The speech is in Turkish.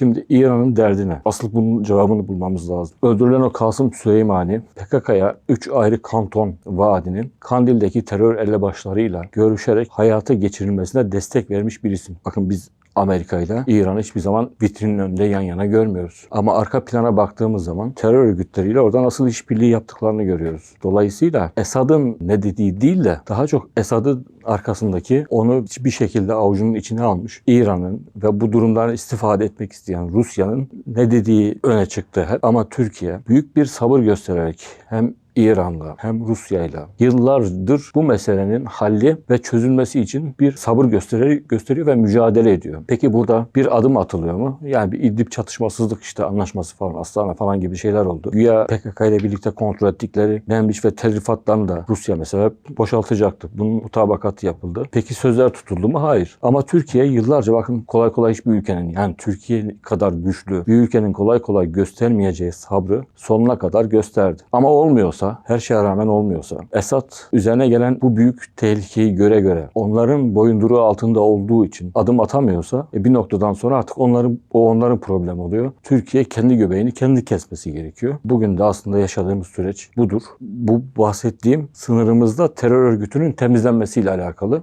Şimdi İran'ın derdine asıl bunun cevabını bulmamız lazım. Öldürülen o Kasım Süleymani PKK'ya 3 ayrı kanton vaadinin Kandil'deki terör elebaşlarıyla görüşerek hayata geçirilmesine destek vermiş bir isim. Bakın biz Amerika ile İran'ı hiçbir zaman vitrinin önünde yan yana görmüyoruz. Ama arka plana baktığımız zaman terör örgütleriyle oradan nasıl işbirliği yaptıklarını görüyoruz. Dolayısıyla Esad'ın ne dediği değil de daha çok Esad'ın arkasındaki onu hiçbir şekilde avucunun içine almış İran'ın ve bu durumdan istifade etmek isteyen Rusya'nın ne dediği öne çıktı. Ama Türkiye büyük bir sabır göstererek hem İran'la hem Rusya'yla yıllardır bu meselenin halli ve çözülmesi için bir sabır gösteri, gösteriyor ve mücadele ediyor. Peki burada bir adım atılıyor mu? Yani bir İdlib çatışmasızlık işte anlaşması falan, Astana falan gibi şeyler oldu. Güya PKK ile birlikte kontrol ettikleri Membiş ve Tel Rifat'tan da Rusya mesela boşaltacaktı. Bunun mutabakatı yapıldı. Peki sözler tutuldu mu? Hayır. Ama Türkiye yıllarca bakın kolay kolay hiçbir ülkenin yani Türkiye kadar güçlü bir ülkenin kolay kolay göstermeyeceği sabrı sonuna kadar gösterdi. Ama olmuyorsa, her şeye rağmen olmuyorsa, Esad üzerine gelen bu büyük tehlikeyi göre göre onların boyunduruğu altında olduğu için adım atamıyorsa e, bir noktadan sonra artık onların o onların problemi oluyor. Türkiye kendi göbeğini kendi kesmesi gerekiyor. Bugün de aslında yaşadığımız süreç budur. Bu bahsettiğim sınırımızda terör örgütünün temizlenmesiyle alakalı.